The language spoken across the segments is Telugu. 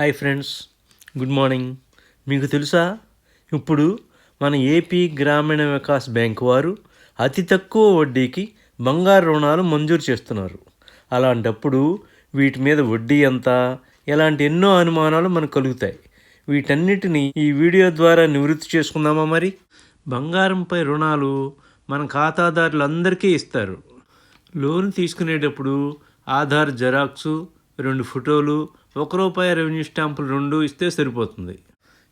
Hi friends good morning. మీకు తెలుసా? ఇప్పుడు మన ఏపీ గ్రామీణ వికాస్ బ్యాంక్ వారు అతి తక్కువ వడ్డీకి బంగారు రుణాలు మంజూరు చేస్తున్నారు. అలాంటప్పుడు వీటి మీద వడ్డీ ఎంత? ఇలాంటి ఎన్నో అనుమానాలు మనకు కలుగుతాయి. వీటన్నిటిని ఈ వీడియో ద్వారా నివృత్తి చేసుకుందామా మరి? బంగారంపై రుణాలు మన ఖాతాదారులందరికీ ఇస్తారు. లోన్ తీసుకునేటప్పుడు ఆధార్ జెరాక్సు రెండు ఫోటోలు ఒక రూపాయి రెవెన్యూ స్టాంపులు రెండు ఇస్తే సరిపోతుంది.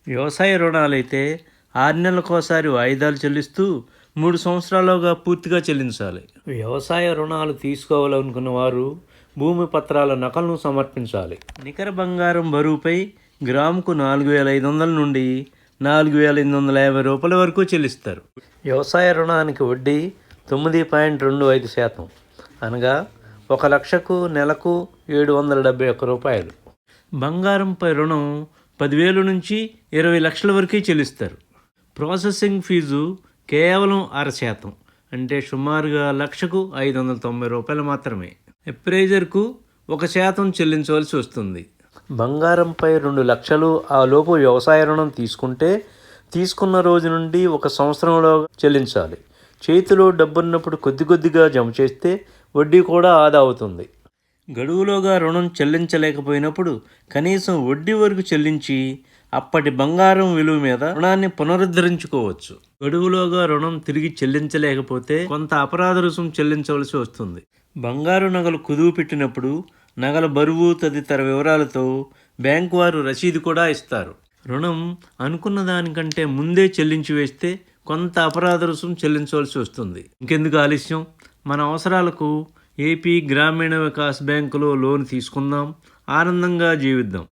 వ్యవసాయ రుణాలైతే ఆరు నెలలకోసారి వాయిదాలు చెల్లిస్తూ మూడు సంవత్సరాలుగా పూర్తిగా చెల్లించాలి. వ్యవసాయ రుణాలు తీసుకోవాలనుకున్న వారు భూమి పత్రాల నకలను సమర్పించాలి. నికర బంగారం బరువుపై గ్రాముకు నాలుగు వేల ఐదు వందల నుండి నాలుగు వేల ఎనిమిది వందల యాభై రూపాయల వరకు చెల్లిస్తారు. వ్యవసాయ రుణానికి వడ్డీ తొమ్మిది పాయింట్ రెండు ఐదు శాతం అనగా ఒక లక్షకు నెలకు ఏడు వందల డెబ్బై ఒక్క రూపాయలు. బంగారంపై రుణం పదివేలు నుంచి ఇరవై లక్షల వరకు చెల్లిస్తారు. ప్రాసెసింగ్ ఫీజు కేవలం అర శాతం అంటే సుమారుగా లక్షకు ఐదు వందల తొంభై రూపాయలు మాత్రమే. అప్రైజర్కు ఒక శాతం చెల్లించవలసి వస్తుంది. బంగారంపై రెండు లక్షలు ఆ లోపు వ్యవసాయ రుణం తీసుకుంటే తీసుకున్న రోజు నుండి ఒక సంవత్సరంలో చెల్లించాలి. చేతిలో డబ్బున్నప్పుడు కొద్ది కొద్దిగా జమ చేస్తే వడ్డీ కూడా ఆదా అవుతుంది. గడువులోగా రుణం చెల్లించలేకపోయినప్పుడు కనీసం వడ్డీ వరకు చెల్లించి అప్పటి బంగారం విలువ మీద రుణాన్ని పునరుద్ధరించుకోవచ్చు. గడువులోగా రుణం తిరిగి చెల్లించలేకపోతే కొంత అపరాధ రుసుం చెల్లించవలసి వస్తుంది. బంగారు నగలు కుదువు పెట్టినప్పుడు నగల బరువు తదితర వివరాలతో బ్యాంకు వారు రసీదు కూడా ఇస్తారు. రుణం అనుకున్న దానికంటే ముందే చెల్లించి వేస్తే కొంత అపరాధ రుసుం చెల్లించవలసి వస్తుంది. ఇంకెందుకు ఆలస్యం? మన అవసరాలకు ఏపీ గ్రామీణ వికాస్ బ్యాంకులో లోన్ తీసుకుందాం. ఆనందంగా జీవిద్దాం.